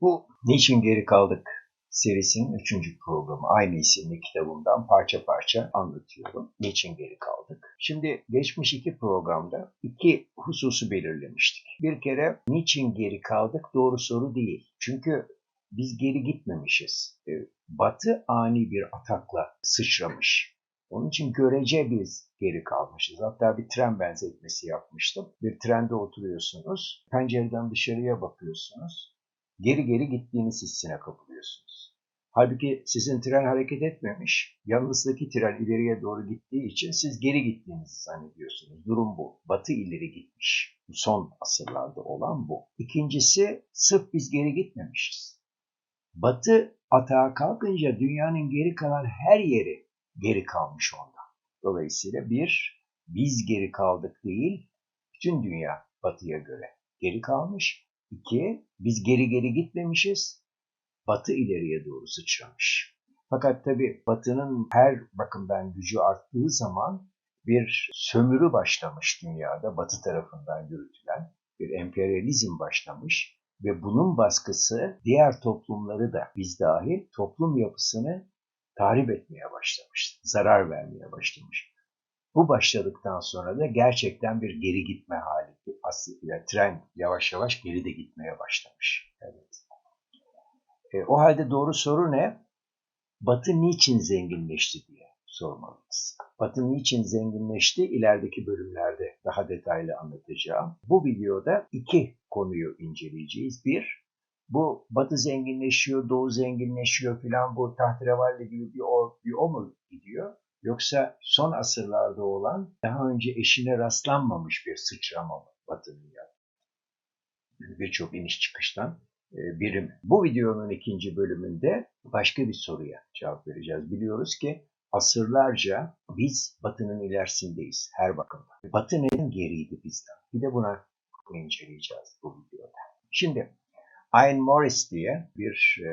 Bu Niçin Geri Kaldık serisinin üçüncü programı. Aynı isimli kitabımdan parça parça anlatıyorum. Niçin geri kaldık? Şimdi geçmiş iki programda iki hususu belirlemiştik. Bir kere niçin geri kaldık doğru soru değil. Çünkü biz geri gitmemişiz. E, Batı ani bir atakla sıçramış. Onun için görece biz geri kalmışız. Hatta bir tren benzetmesi yapmıştım. Bir trende oturuyorsunuz, pencereden dışarıya bakıyorsunuz. Geri geri gittiğiniz hissine kapılıyorsunuz. Halbuki sizin tren hareket etmemiş, yanınızdaki tren ileriye doğru gittiği için siz geri gittiğinizi zannediyorsunuz. Durum bu. Batı ileri gitmiş. Son asırlarda olan bu. İkincisi, sırf biz geri gitmemişiz. Batı atağa kalkınca dünyanın geri kalan her yeri geri kalmış ondan. Dolayısıyla bir, biz geri kaldık değil, bütün dünya batıya göre geri kalmış. İki, biz geri geri gitmemişiz, batı ileriye doğru sıçramış. Fakat tabi batının her bakımdan gücü arttığı zaman bir sömürü başlamış dünyada batı tarafından yürütülen bir emperyalizm başlamış ve bunun baskısı diğer toplumları da biz dahil toplum yapısını tahrip etmeye başlamış, zarar vermeye başlamış. Bu başladıktan sonra da gerçekten bir geri gitme hali. Aslında tren yavaş yavaş geri de gitmeye başlamış. Evet. E, o halde doğru soru ne? Batı niçin zenginleşti diye sormalıyız. Batı niçin zenginleşti? İlerideki bölümlerde daha detaylı anlatacağım. Bu videoda iki konuyu inceleyeceğiz. Bir, bu Batı zenginleşiyor, Doğu zenginleşiyor filan bu tahterevalli gibi bir o, bir o mu gidiyor? Yoksa son asırlarda olan daha önce eşine rastlanmamış bir sıçrama mı Batı'nın yaptığı? Birçok iniş çıkıştan e, birim. Bu videonun ikinci bölümünde başka bir soruya cevap vereceğiz. Biliyoruz ki asırlarca biz Batı'nın ilerisindeyiz her bakımdan. Batı neden geriydi bizden? Bir de buna inceleyeceğiz bu videoda. Şimdi Ian Morris diye bir e,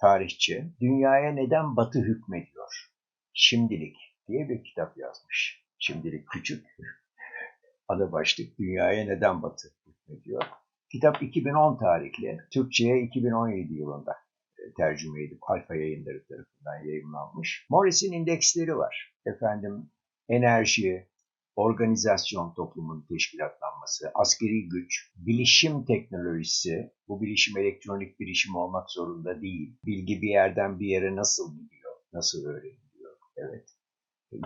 tarihçi dünyaya neden Batı hükmediyor? Şimdilik diye bir kitap yazmış. Şimdilik küçük. Adı başlık Dünyaya neden Batı hükmediyor? Kitap 2010 tarihli, Türkçe'ye 2017 yılında e, tercüme edip Alfa yayınları tarafından yayınlanmış. Morris'in indeksleri var. Efendim enerji, organizasyon toplumun teşkilatlanması, askeri güç, bilişim teknolojisi, bu bilişim elektronik bilişim olmak zorunda değil. Bilgi bir yerden bir yere nasıl gidiyor, nasıl öğreniliyor, evet.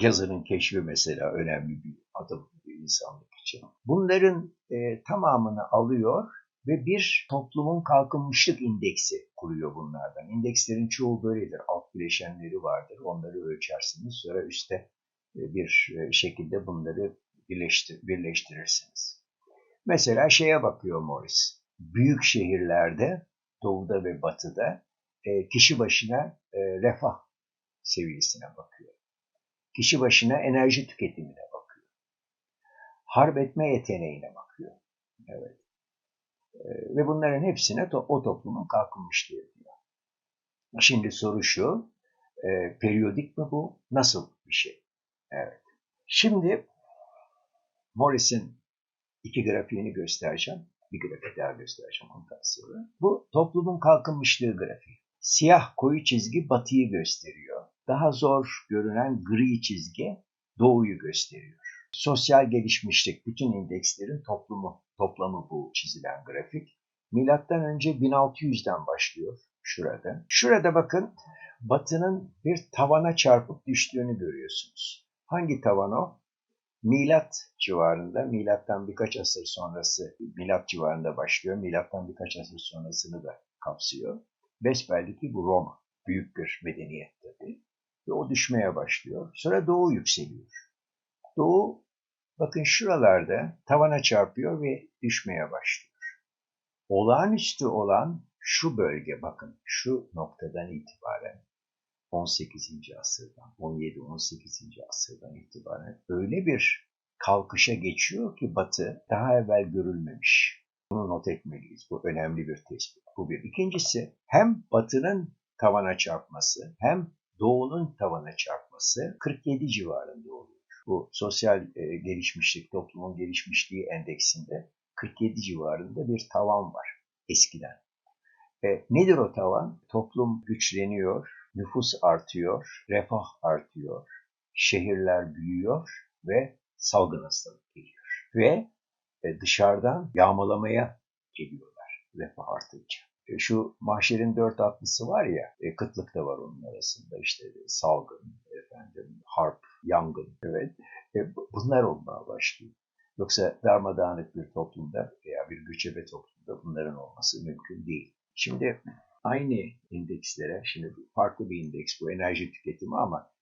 Yazarın keşfi mesela önemli bir adım insanlık için. Bunların e, tamamını alıyor ve bir toplumun kalkınmışlık indeksi kuruyor bunlardan. İndekslerin çoğu böyledir. Alt bileşenleri vardır. Onları ölçersiniz. Sonra üstte e, bir e, şekilde bunları birleştir birleştirirsiniz. Mesela şeye bakıyor Morris. Büyük şehirlerde, doğuda ve batıda e, kişi başına refah seviyesine bakıyor. Kişi başına enerji tüketimine bakıyor. Harp etme yeteneğine bakıyor. Evet. E, ve bunların hepsine to o toplumun kalkınmışlığı diyor. Şimdi soru şu, e, periyodik mi bu? Nasıl bir şey? Evet. Şimdi Morris'in iki grafiğini göstereceğim. Bir grafik daha göstereceğim ondan sonra. Bu toplumun kalkınmışlığı grafiği. Siyah koyu çizgi batıyı gösteriyor. Daha zor görünen gri çizgi doğuyu gösteriyor. Sosyal gelişmişlik bütün indekslerin toplumu, toplamı bu çizilen grafik. Milattan önce 1600'den başlıyor şurada. Şurada bakın batının bir tavana çarpıp düştüğünü görüyorsunuz. Hangi tavan o? Milat civarında, milattan birkaç asır sonrası, milat civarında başlıyor. Milattan birkaç asır sonrasını da kapsıyor. Besbelli ki bu Roma. Büyük bir medeniyet tabii. Ve o düşmeye başlıyor. Sonra Doğu yükseliyor. Doğu bakın şuralarda tavana çarpıyor ve düşmeye başlıyor. Olağanüstü olan şu bölge bakın şu noktadan itibaren 18. asırdan, 17-18. asırdan itibaren öyle bir kalkışa geçiyor ki Batı daha evvel görülmemiş. Bunu not etmeliyiz. Bu önemli bir tespit. Bu bir. İkincisi hem Batı'nın tavana çarpması hem Doğu'nun tavana çarpması 47 civarında oluyor bu sosyal e, gelişmişlik, toplumun gelişmişliği endeksinde 47 civarında bir tavan var eskiden. E, nedir o tavan? Toplum güçleniyor, nüfus artıyor, refah artıyor, şehirler büyüyor ve salgın hastalık geliyor. Ve e, dışarıdan yağmalamaya geliyorlar refah artınca. E, şu mahşerin dört atlısı var ya, e, kıtlık da var onun arasında işte salgın, efendim, harp, yangın, evet. E, bunlar olmaya başlıyor. Yoksa darmadağınık bir toplumda veya bir göçebe toplumda bunların olması mümkün değil. Şimdi aynı indekslere, şimdi farklı bir indeks bu enerji tüketimi ama e,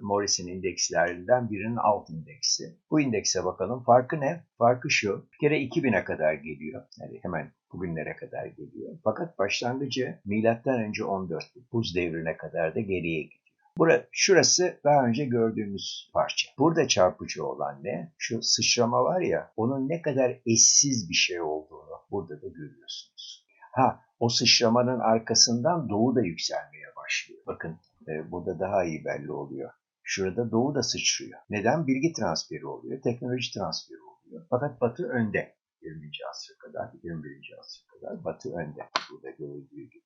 Morris'in indekslerinden birinin alt indeksi. Bu indekse bakalım. Farkı ne? Farkı şu. Bir kere 2000'e kadar geliyor. Yani hemen bugünlere kadar geliyor. Fakat başlangıcı milattan önce 14 buz devrine kadar da geriye gidiyor. Burası, şurası daha önce gördüğümüz parça. Burada çarpıcı olan ne? Şu sıçrama var ya, onun ne kadar eşsiz bir şey olduğunu burada da görüyorsunuz. Ha, o sıçramanın arkasından doğu da yükselmeye başlıyor. Bakın e, burada daha iyi belli oluyor. Şurada doğu da sıçrıyor. Neden? Bilgi transferi oluyor, teknoloji transferi oluyor. Fakat batı önde. 20. asra kadar, 21. asra kadar batı önde. Burada görüldüğü gibi.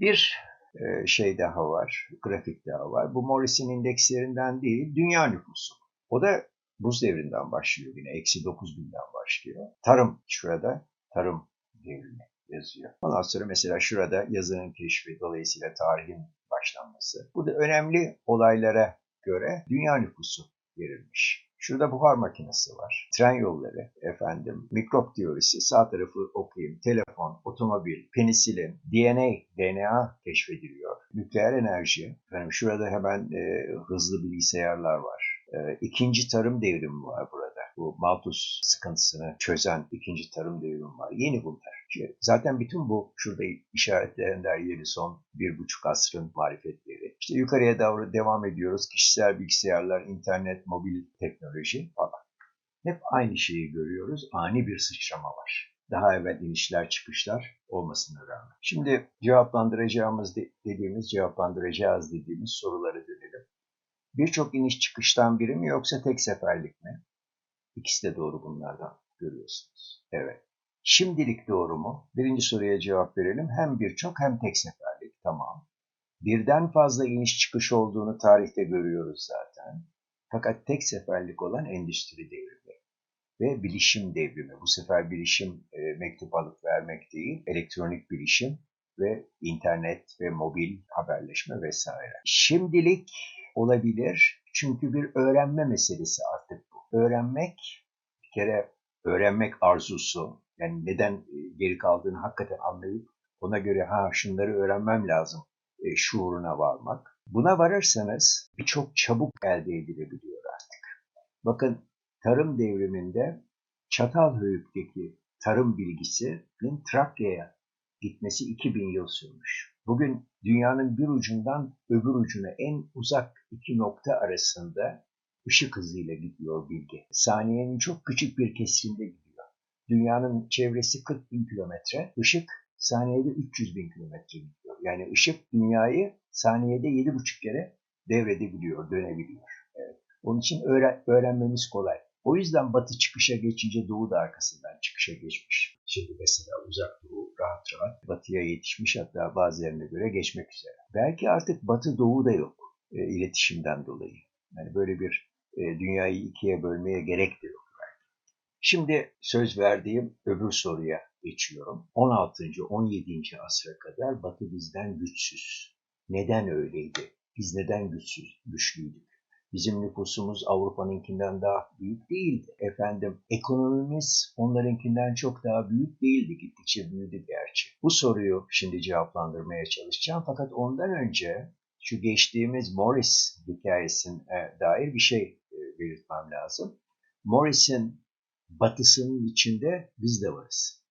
Bir e, şey daha var, grafik daha var. Bu Morris'in indekslerinden değil, dünya nüfusu. O da buz devrinden başlıyor yine. Eksi 9000'den başlıyor. Tarım şurada, tarım devrimi yazıyor. Ondan sonra mesela şurada yazının keşfi, dolayısıyla tarihin başlanması. Bu da önemli olaylara göre dünya nüfusu verilmiş. Şurada buhar makinesi var. Tren yolları, efendim, mikrop teorisi, sağ tarafı okuyayım. Telefon, otomobil, penisilin, DNA, DNA keşfediliyor. Nükleer enerji, efendim şurada hemen e, hızlı bilgisayarlar var. E, ikinci tarım devrimi var burada bu Malthus sıkıntısını çözen ikinci tarım devrimi var. Yeni bunlar. Zaten bütün bu şurada işaretlerinden yeni son bir buçuk asrın marifetleri. İşte yukarıya doğru devam ediyoruz. Kişisel bilgisayarlar, internet, mobil teknoloji falan. Hep aynı şeyi görüyoruz. Ani bir sıçrama var. Daha evvel inişler çıkışlar olmasına rağmen. Şimdi cevaplandıracağımız dediğimiz, cevaplandıracağız dediğimiz soruları dönelim. Birçok iniş çıkıştan biri mi yoksa tek seferlik mi? İkisi de doğru bunlardan görüyorsunuz. Evet. Şimdilik doğru mu? Birinci soruya cevap verelim. Hem birçok hem tek seferlik. Tamam. Birden fazla iniş çıkış olduğunu tarihte görüyoruz zaten. Fakat tek seferlik olan endüstri devrimi ve bilişim devrimi. Bu sefer bilişim e, mektup alıp vermek değil, elektronik bilişim ve internet ve mobil haberleşme vesaire. Şimdilik olabilir çünkü bir öğrenme meselesi artık bu. Öğrenmek bir kere öğrenmek arzusu yani neden e, geri kaldığını hakikaten anlayıp ona göre ha şunları öğrenmem lazım e, şuuruna varmak. Buna varırsanız çok çabuk elde edilebiliyor artık. Bakın tarım devriminde Çatalhöyük'teki tarım bilgisinin Trakya'ya gitmesi 2000 yıl sürmüş. Bugün dünyanın bir ucundan öbür ucuna en uzak iki nokta arasında ışık hızıyla gidiyor bilgi. Saniyenin çok küçük bir kesiminde gidiyor. Dünyanın çevresi 40 bin kilometre, ışık saniyede 300 bin kilometre gidiyor. Yani ışık dünyayı saniyede 7,5 kere devredebiliyor, dönebiliyor. Evet. Onun için öğren öğrenmemiz kolay. O yüzden batı çıkışa geçince doğu da arkasından çıkışa geçmiş. Şimdi mesela uzak doğu rahat rahat batıya yetişmiş hatta bazılarına göre geçmek üzere. Belki artık batı doğu da yok e, iletişimden dolayı. Yani böyle bir e, dünyayı ikiye bölmeye gerek de yok. Şimdi söz verdiğim öbür soruya geçiyorum. 16. 17. asra kadar batı bizden güçsüz. Neden öyleydi? Biz neden güçsüz, güçlüydük? Bizim nüfusumuz Avrupa'nınkinden daha büyük değildi. Efendim ekonomimiz onlarınkinden çok daha büyük değildi. Gittikçe büyüdü gerçi. Bu soruyu şimdi cevaplandırmaya çalışacağım. Fakat ondan önce şu geçtiğimiz Morris hikayesine dair bir şey e, belirtmem lazım. Morris'in batısının içinde biz de varız.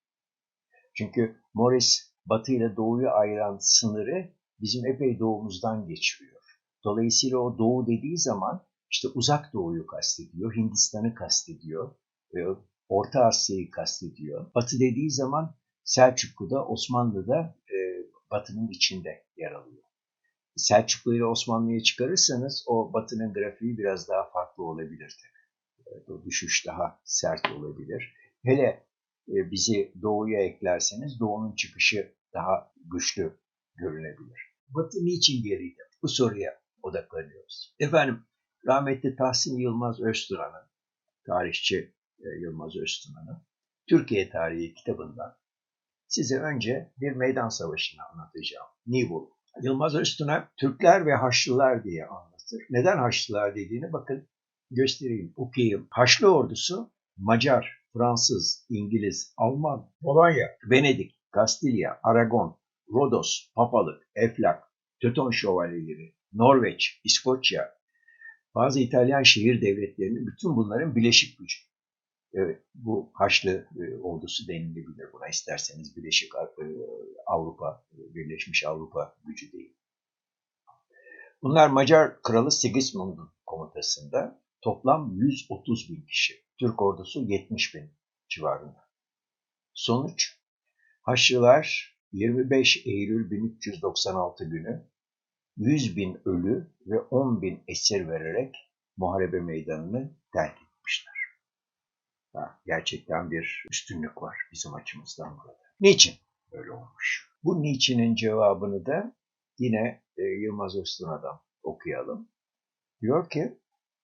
Çünkü Morris batı ile doğuyu ayıran sınırı bizim epey doğumuzdan geçiyor. Dolayısıyla o doğu dediği zaman işte uzak doğuyu kastediyor, Hindistan'ı kastediyor, e, Orta Asya'yı kastediyor. Batı dediği zaman Selçuklu'da, Osmanlı'da e, Batı'nın içinde yer alıyor. Selçuklu ile Osmanlı'ya çıkarırsanız o Batı'nın grafiği biraz daha farklı olabilir tabii. O düşüş daha sert olabilir. Hele e, bizi doğuya eklerseniz doğunun çıkışı daha güçlü görünebilir. Batı niçin geriydi? Bu soruya odaklanıyoruz. Efendim rahmetli Tahsin Yılmaz Öztuna'nın, tarihçi e, Yılmaz Öztuna'nın Türkiye Tarihi kitabından size önce bir meydan savaşını anlatacağım. Nibolu. Yılmaz Öztuna Türkler ve Haçlılar diye anlatır. Neden Haçlılar dediğini bakın göstereyim, okuyayım. Haçlı ordusu Macar, Fransız, İngiliz, Alman, Polonya, Venedik, Kastilya, Aragon, Rodos, Papalık, Eflak, Teuton Şövalyeleri, Norveç, İskoçya, bazı İtalyan şehir devletlerinin bütün bunların bileşik gücü. Evet, bu Haçlı e, ordusu denilebilir buna isterseniz Birleşik e, Avrupa, Birleşmiş Avrupa gücü değil. Bunlar Macar Kralı Sigismund'un komutasında toplam 130 bin kişi. Türk ordusu 70 bin civarında. Sonuç, Haçlılar 25 Eylül 1396 günü 100 bin ölü ve 10 bin esir vererek muharebe meydanını terk etmişler. Ha, gerçekten bir üstünlük var bizim açımızdan burada. Niçin böyle olmuş? Bu niçinin cevabını da yine e, Yılmaz Öztuna'dan okuyalım. Diyor ki,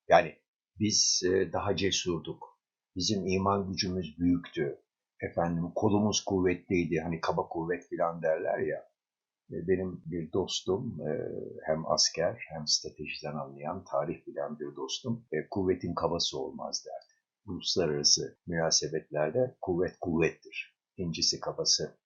yani biz e, daha cesurduk, bizim iman gücümüz büyüktü, efendim kolumuz kuvvetliydi, hani kaba kuvvet filan derler ya. E, benim bir dostum, e, hem asker hem stratejiden anlayan, tarih bilen bir dostum, kuvvetin kabası olmaz derdi. Uluslararası münasebetlerde kuvvet kuvvettir. İncisi kabası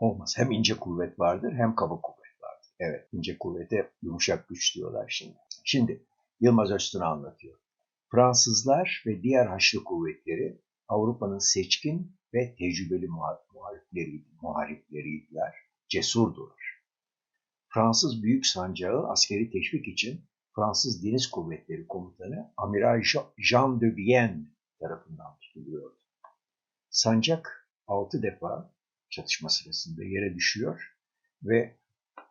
olmaz. Hem ince kuvvet vardır hem kaba kuvvet vardır. Evet, ince kuvvete yumuşak güç diyorlar şimdi. Şimdi Yılmaz Öztürk anlatıyor. Fransızlar ve diğer Haçlı kuvvetleri Avrupa'nın seçkin ve tecrübeli muharipleriydi, muharipleriydiler, cesurdular. Fransız Büyük Sancağı askeri teşvik için Fransız Deniz Kuvvetleri Komutanı Amiral Jean de Vienne tarafından tutuluyordu. Sancak altı defa çatışma sırasında yere düşüyor ve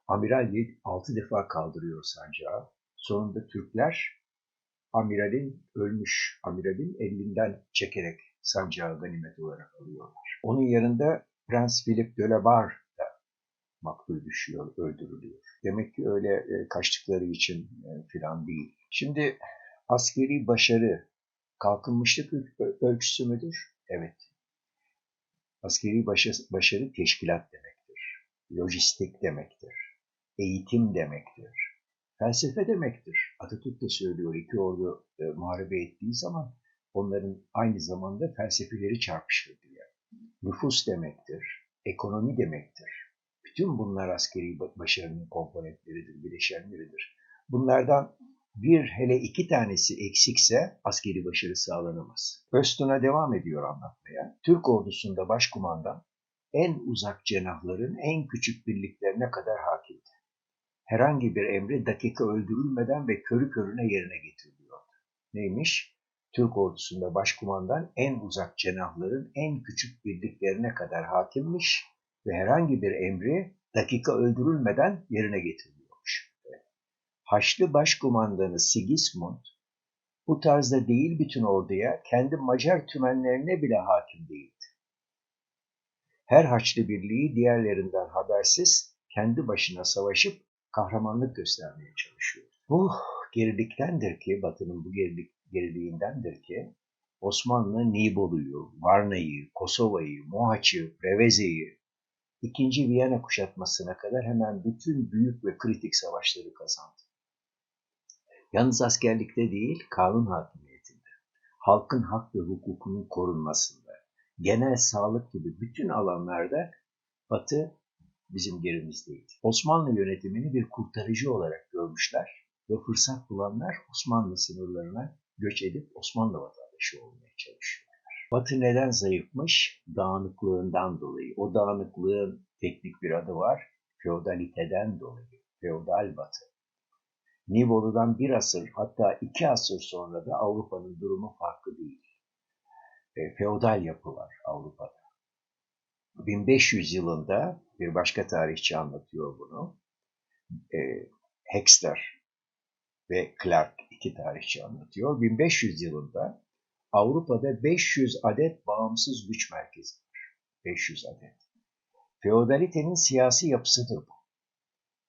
amiral altı defa kaldırıyor sancağı. Sonunda Türkler amiralin ölmüş amiralin elinden çekerek sancağı ganimet olarak alıyorlar. Onun yanında Prens Philip de Barre da maktul düşüyor, öldürülüyor. Demek ki öyle e, kaçtıkları için e, filan değil. Şimdi askeri başarı kalkınmışlık ölçüsü müdür? Evet. Askeri başarı teşkilat demektir. Lojistik demektir. Eğitim demektir. Felsefe demektir. Atatürk de söylüyor iki ordu e, muharebe ettiği zaman onların aynı zamanda felsefeleri çarpışır diye. Nüfus demektir, ekonomi demektir. Bütün bunlar askeri başarının komponentleridir, bileşenleridir. Bunlardan bir hele iki tanesi eksikse askeri başarı sağlanamaz. Öztun'a devam ediyor anlatmaya. Türk ordusunda başkumandan en uzak cenahların en küçük birliklerine kadar hakimdi. Herhangi bir emri dakika öldürülmeden ve körü körüne yerine getiriliyordu. Neymiş? Türk ordusunda başkumandan en uzak cenahların en küçük birliklerine kadar hakimmiş ve herhangi bir emri dakika öldürülmeden yerine getiriliyormuş. Haçlı başkumandanı Sigismund bu tarzda değil bütün orduya, kendi Macar tümenlerine bile hakim değildi. Her Haçlı birliği diğerlerinden habersiz kendi başına savaşıp kahramanlık göstermeye çalışıyor. Bu geriliktendir ki, Batı'nın bu gerilik geriliğindendir ki Osmanlı Nibolu'yu, Varna'yı, Kosova'yı, Mohaç'ı, Preveze'yi ikinci Viyana kuşatmasına kadar hemen bütün büyük ve kritik savaşları kazandı. Yalnız askerlikte değil, kanun hakimiyetinde, halkın hak ve hukukunun korunmasında, genel sağlık gibi bütün alanlarda Batı bizim gerimizdeydi. Osmanlı yönetimini bir kurtarıcı olarak görmüşler ve fırsat bulanlar Osmanlı sınırlarına göç edip Osmanlı vatandaşı olmaya çalışıyorlar. Batı neden zayıfmış? Dağınıklığından dolayı. O dağınıklığın teknik bir adı var. Feodaliteden dolayı. Feodal Batı. Nibolu'dan bir asır hatta iki asır sonra da Avrupa'nın durumu farklı değil. E, feodal yapı var Avrupa'da. 1500 yılında bir başka tarihçi anlatıyor bunu. E, Hexter ve Clark iki tarihçi anlatıyor. 1500 yılında Avrupa'da 500 adet bağımsız güç merkezi var. 500 adet. Feodalitenin siyasi yapısıdır bu.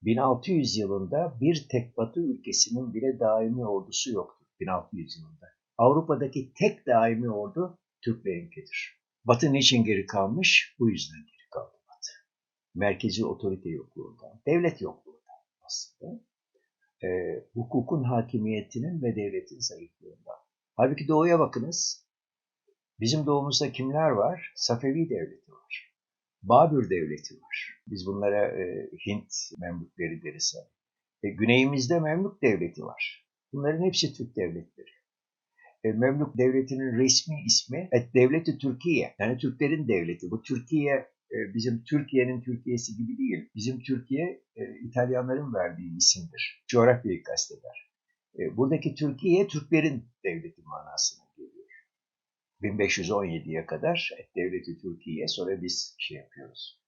1600 yılında bir tek Batı ülkesinin bile daimi ordusu yoktur 1600 yılında. Avrupa'daki tek daimi ordu Türklerinkidir. Batı niçin geri kalmış? Bu yüzden geri kaldı Batı. Merkezi otorite yokluğundan, devlet yokluğundan aslında. E, hukukun hakimiyetinin ve devletin zayıflığından. Halbuki doğuya bakınız. Bizim doğumuzda kimler var? Safevi devleti var. Babür devleti var. Biz bunlara e, Hint Memlükleri deriz. E, güneyimizde Memlük devleti var. Bunların hepsi Türk devletleri. E, Memlük devletinin resmi ismi Devleti Türkiye. Yani Türklerin devleti. Bu Türkiye e, bizim Türkiye'nin Türkiye'si gibi değil. Bizim Türkiye e, İtalyanların verdiği isimdir. Coğrafyayı kasteder. Buradaki Türkiye Türklerin devleti manasına geliyor. 1517'ye kadar devleti Türkiye sonra biz şey yapıyoruz.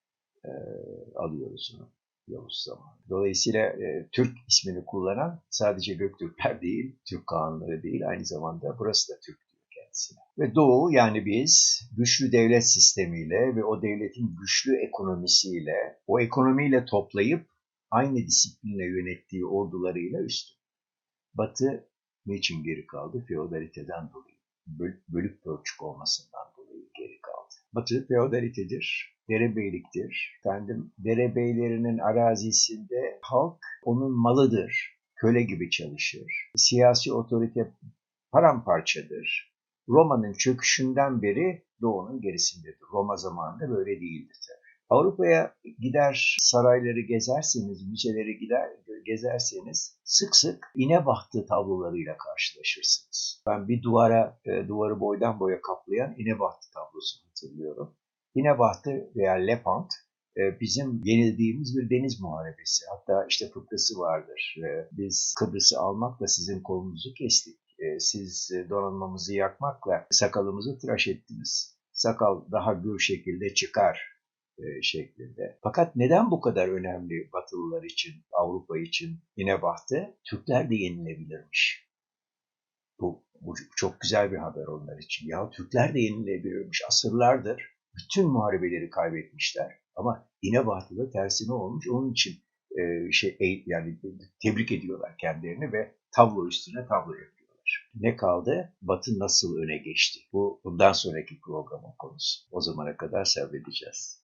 Alıyoruz onu. Yavuz zamanı. Dolayısıyla e, Türk ismini kullanan sadece Göktürkler değil, Türk Kağanları değil, aynı zamanda burası da Türk diyor kendisine. Ve Doğu yani biz güçlü devlet sistemiyle ve o devletin güçlü ekonomisiyle, o ekonomiyle toplayıp aynı disiplinle yönettiği ordularıyla üstün. Batı niçin geri kaldı? Feodaliteden dolayı. Böl bölük pörçük olmasından dolayı. Batı feodalitedir derebeyliktir. Efendim, derebeylerinin arazisinde halk onun malıdır. Köle gibi çalışır. Siyasi otorite paramparçadır. Roma'nın çöküşünden beri Doğu'nun gerisindedir. Roma zamanında böyle değildi tabii. Avrupa'ya gider sarayları gezerseniz, müzeleri gider gezerseniz sık sık inebahtı tablolarıyla karşılaşırsınız. Ben bir duvara, e, duvarı boydan boya kaplayan inebahtı tablosunu hatırlıyorum. İnebahtı veya Lepant e, bizim yenildiğimiz bir deniz muharebesi. Hatta işte fıkrası vardır. E, biz Kıbrıs'ı almakla sizin kolunuzu kestik. Siz donanmamızı yakmakla sakalımızı tıraş ettiniz. Sakal daha gür şekilde çıkar şeklinde. Fakat neden bu kadar önemli Batılılar için, Avrupa için İnebahtı? Türkler de yenilebilirmiş. Bu, bu çok güzel bir haber onlar için. Ya Türkler de yenilebilirmiş. Asırlardır bütün muharebeleri kaybetmişler. Ama İnebahtı'da tersine olmuş. Onun için e, şey e, yani tebrik ediyorlar kendilerini ve tablo üstüne tablo yapıyorlar. Ne kaldı? Batı nasıl öne geçti? Bu bundan sonraki programın konusu. O zamana kadar sabredeceğiz.